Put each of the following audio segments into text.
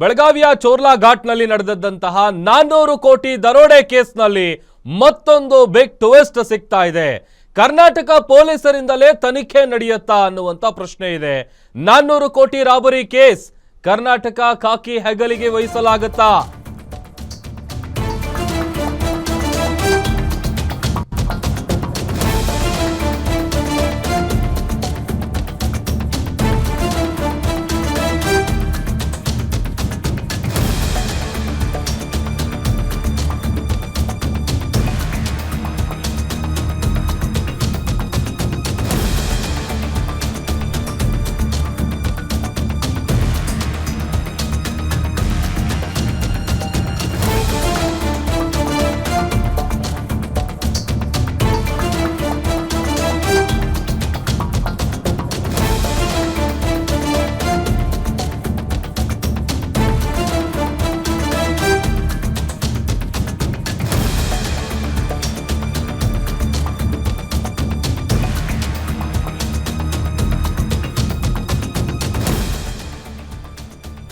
ಬೆಳಗಾವಿಯ ಚೋರ್ಲಾ ಘಾಟ್ನಲ್ಲಿ ನಡೆದಂತಹ ನಾನ್ನೂರು ಕೋಟಿ ದರೋಡೆ ಕೇಸ್ನಲ್ಲಿ ಮತ್ತೊಂದು ಬಿಗ್ ಟ್ವಿಸ್ಟ್ ಸಿಗ್ತಾ ಇದೆ. ಕರ್ನಾಟಕ ಪೊಲೀಸರಿಂದಲೇ ತನಿಖೆ ನಡೆಯುತ್ತಾ ಅನ್ನುವಂತ ಪ್ರಶ್ನೆ ಇದೆ. ನಾನ್ನೂರು ಕೋಟಿ ರಾಬರಿ ಕೇಸ್ ಕರ್ನಾಟಕ ಖಾಕಿ ಹೆಗಲಿಗೆ ವಹಿಸಲಾಗುತ್ತಾ?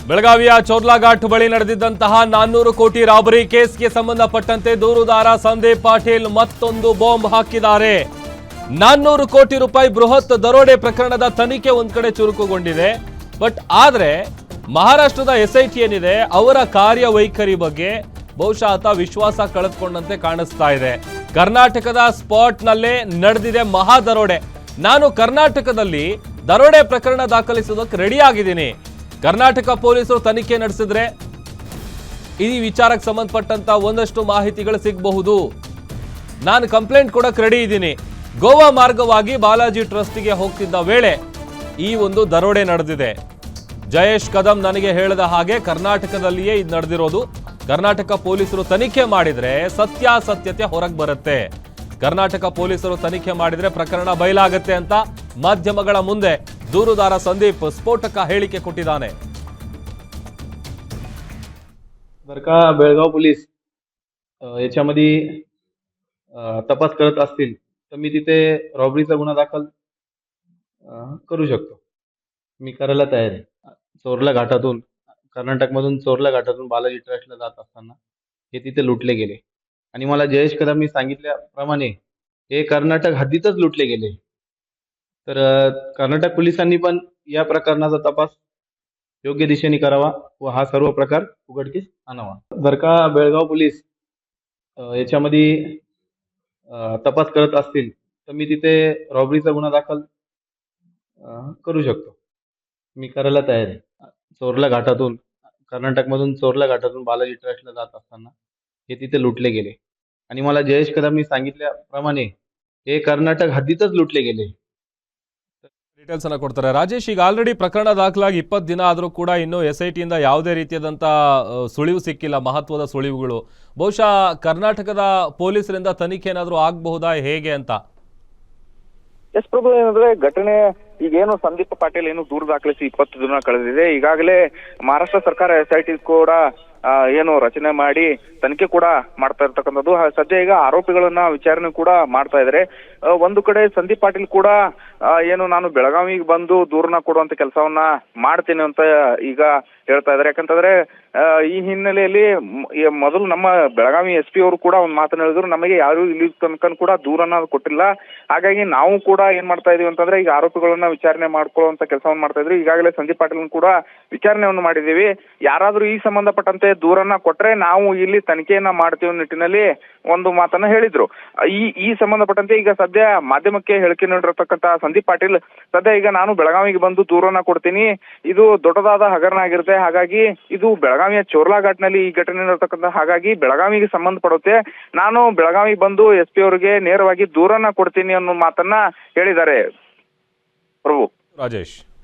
ಬೆಳಗಾವಿಯ ಚೋರ್ಲಾಘಾಟ್ ಬಳಿ ನಡೆದಿದ್ದಂತಹ ನಾನ್ನೂರು ಕೋಟಿ ರಾಬರಿ ಕೇಸ್ಗೆ ಸಂಬಂಧಪಟ್ಟಂತೆ ದೂರುದಾರ ಸಂದೀಪ್ ಪಾಟೀಲ್ ಮತ್ತೊಂದು ಬಾಂಬ್ ಹಾಕಿದ್ದಾರೆ. ನಾನ್ನೂರು ಕೋಟಿ ರೂಪಾಯಿ ಬೃಹತ್ ದರೋಡೆ ಪ್ರಕರಣದ ತನಿಖೆ ಒಂದ್ ಕಡೆ ಚುರುಕುಗೊಂಡಿದೆ. ಬಟ್ ಆದ್ರೆ ಮಹಾರಾಷ್ಟ್ರದ ಎಸ್ಐಟಿ ಏನಿದೆ, ಅವರ ಕಾರ್ಯವೈಖರಿ ಬಗ್ಗೆ ಬಹುಶಃ ಆತ ವಿಶ್ವಾಸ ಕಳೆದುಕೊಂಡಂತೆ ಕಾಣಿಸ್ತಾ ಇದೆ. ಕರ್ನಾಟಕದ ಸ್ಪಾಟ್ ನಲ್ಲೇ ನಡೆದಿದೆ ಮಹಾ ದರೋಡೆ ನಾನು ಕರ್ನಾಟಕದಲ್ಲಿ ದರೋಡೆ ಪ್ರಕರಣ ದಾಖಲಿಸೋದಕ್ಕೆ ರೆಡಿ ಆಗಿದ್ದೀನಿ. ಕರ್ನಾಟಕ ಪೊಲೀಸರು ತನಿಖೆ ನಡೆಸಿದ್ರೆ ಈ ವಿಚಾರಕ್ಕೆ ಸಂಬಂಧಪಟ್ಟಂತ ಒಂದಷ್ಟು ಮಾಹಿತಿಗಳು ಸಿಗಬಹುದು. ನಾನು ಕಂಪ್ಲೇಂಟ್ ಕೊಡಕ್ಕೆ ರೆಡಿ ಇದ್ದೀನಿ. ಗೋವಾ ಮಾರ್ಗವಾಗಿ ಬಾಲಾಜಿ ಟ್ರಸ್ಟ್ಗೆ ಹೋಗ್ತಿದ್ದ ವೇಳೆ ಈ ಒಂದು ದರೋಡೆ ನಡೆದಿದೆ. ಜಯೇಶ್ ಕದಂ ನನಗೆ ಹೇಳಿದ ಹಾಗೆ ಕರ್ನಾಟಕದಲ್ಲಿಯೇ ಇದು ನಡೆದಿರೋದು. ಕರ್ನಾಟಕ ಪೊಲೀಸರು ತನಿಖೆ ಮಾಡಿದರೆ ಸತ್ಯಾಸತ್ಯತೆ ಹೊರಗೆ ಬರುತ್ತೆ. ಕರ್ನಾಟಕ ಪೊಲೀಸರು ತನಿಖೆ ಮಾಡಿದರೆ ಪ್ರಕರಣ ಬಯಲಾಗತ್ತೆ ಅಂತ ಮಾಧ್ಯಮಗಳ ಮುಂದೆ ದೂರುದಾರ ಸಂದೀಪ್ ಸ್ಫೋಟಕ ಹೇಳಿಕೆ ಕೊಟ್ಟಿದ್ದಾನೆ जर का बेळगाव पोलीस अ, याच्यामध्ये अ, तपास करत असतील तर मी तिथे रॉबरीचा गुन्हा दाखल अ, करू शकतो मी करायला तयार आहे चोरला घाटातून कर्नाटकमधून चोरला घाटातून बालाजी ट्रस्टला जात असताना हे तिथे लुटले गेले आणि मला जयेश कदमनी सांगितल्याप्रमाणे हे कर्नाटक हद्दीतच लुटले गेले तर कर्नाटक पोलिसांनी पण या प्रकरणाचा तपास योग्य दिशेने करावा व हा सर्व प्रकार उघडकीस आणावा. जर का बेळगाव पोलीस याच्यामध्ये तपास करत असतील तर मी तिथे रॉबरीचा गुन्हा दाखल करू शकतो. मी करायला तयार आहे. चोरला घाटातून कर्नाटकमधून चोरला घाटातून बालाजी ट्रस्टला जात असताना हे तिथे लुटले गेले. आणि मला जयेश कदमनी सांगितल्याप्रमाणे हे कर्नाटक हद्दीतच लुटले गेले. ಡೀಟೇಲ್ಸ್ ಅನ್ನ ಕೊಡ್ತಾರೆ. ರಾಜೇಶ್, ಈಗ ಆಲ್ರೆಡಿ ಪ್ರಕರಣ ದಾಖಲಾಗಿ ಇಪ್ಪತ್ತು ದಿನ ಆದರೂ ಕೂಡ ಇನ್ನೂ ಎಸ್ ಐ ಟಿಯಿಂದ ಯಾವುದೇ ರೀತಿಯಾದಂಥ ಸುಳಿವು ಸಿಕ್ಕಿಲ್ಲ, ಮಹತ್ವದ ಸುಳಿವುಗಳು. ಬಹುಶಃ ಕರ್ನಾಟಕದ ಪೊಲೀಸರಿಂದ ತನಿಖೆ ಏನಾದರೂ ಆಗಬಹುದಾ, ಹೇಗೆ ಅಂತ? ಎಸ್ ಪ್ರಭು, ಏನಂದ್ರೆ ಘಟನೆ ಈಗೇನು ಸಂದೀಪ್ ಪಾಟೀಲ್ ಏನು ದೂರು ದಾಖಲಿಸಿ ಇಪ್ಪತ್ತು ದಿನ ಕಳೆದಿದೆ. ಈಗಾಗಲೇ ಮಹಾರಾಷ್ಟ್ರ ಸರ್ಕಾರ ಎಸ್ ಐ ಟಿ ಕೂಡ ಏನು ರಚನೆ ಮಾಡಿ ತನಿಖೆ ಕೂಡ ಮಾಡ್ತಾ ಇರ್ತಕ್ಕಂಥದ್ದು. ಸದ್ಯ ಈಗ ಆರೋಪಿಗಳನ್ನ ವಿಚಾರಣೆ ಕೂಡ ಮಾಡ್ತಾ ಇದ್ದಾರೆ ಒಂದು ಕಡೆ ಸಂದೀಪ್ ಪಾಟೀಲ್ ಕೂಡ ಏನು ನಾನು ಬೆಳಗಾವಿಗೆ ಬಂದು ದೂರನ ಕೊಡುವಂತ ಕೆಲಸವನ್ನ ಮಾಡ್ತೀನಿ ಅಂತ ಈಗ ಹೇಳ್ತಾ ಇದ್ದಾರೆ ಯಾಕಂತಂದ್ರೆ ಈ ಹಿನ್ನೆಲೆಯಲ್ಲಿ ಮೊದಲು ನಮ್ಮ ಬೆಳಗಾವಿ ಎಸ್ ಪಿ ಅವರು ಕೂಡ ಒಂದು ಮಾತನ್ನ ಹೇಳಿದ್ರು, ನಮಗೆ ಯಾರು ಇಲ್ಲಿ ತನಕ ಕೂಡ ದೂರನ್ನ ಕೊಟ್ಟಿಲ್ಲ. ಹಾಗಾಗಿ ನಾವು ಕೂಡ ಏನ್ ಮಾಡ್ತಾ ಇದೀವಿ ಅಂತಂದ್ರೆ ಈಗ ಆರೋಪಿಗಳನ್ನ ವಿಚಾರಣೆ ಮಾಡ್ಕೊಳ್ಳುವಂತ ಕೆಲಸವನ್ನು ಮಾಡ್ತಾ ಇದ್ರು. ಈಗಾಗಲೇ ಸಂದೀಪ್ ಪಾಟೀಲ್ ಕೂಡ ವಿಚಾರಣೆಯನ್ನು ಮಾಡಿದೀವಿ ಯಾರಾದ್ರೂ ಈ ಸಂಬಂಧಪಟ್ಟಂತೆ ದೂರನ್ನ ಕೊಟ್ರೆ ನಾವು ಇಲ್ಲಿ ತನಿಖೆಯನ್ನ ಮಾಡ್ತೀವಿ ನಿಟ್ಟಿನಲ್ಲಿ ಒಂದು ಮಾತನ್ನ ಹೇಳಿದ್ರು. ಈ ಈ ಸಂಬಂಧಪಟ್ಟಂತೆ ಈಗ ಸದ್ಯ ಮಾಧ್ಯಮಕ್ಕೆ ಹೇಳಿಕೆ ನೀಡಿರತಕ್ಕಂತ ಸಂದೀಪ್ ಪಾಟೀಲ್, ಸದ್ಯ ಈಗ ನಾನು ಬೆಳಗಾವಿಗೆ ಬಂದು ದೂರನ್ನ ಕೊಡ್ತೀನಿ. ಇದು ದೊಡ್ಡದಾದ ಹಗರಣ ಆಗಿರುತ್ತೆ. ಹಾಗಾಗಿ ಇದು ಬೆಳಗಾವಿಯ ಚೋರ್ಲಾ ಘಾಟ್ನಲ್ಲಿ ಈ ಘಟನೆ ನಡೆತಕ್ಕಂತ ಹಾಗಾಗಿ ಬೆಳಗಾವಿಗೆ ಸಂಬಂಧಪಡುತ್ತೆ. ನಾನು ಬೆಳಗಾವಿಗೆ ಬಂದು ಎಸ್ ಪಿ ಅವರಿಗೆ ನೇರವಾಗಿ ದೂರನ್ನ ಕೊಡ್ತೀನಿ ಅನ್ನೋ ಮಾತನ್ನ ಹೇಳಿದ್ದಾರೆ. ಪ್ರಭು. ರಾಜೇಶ್.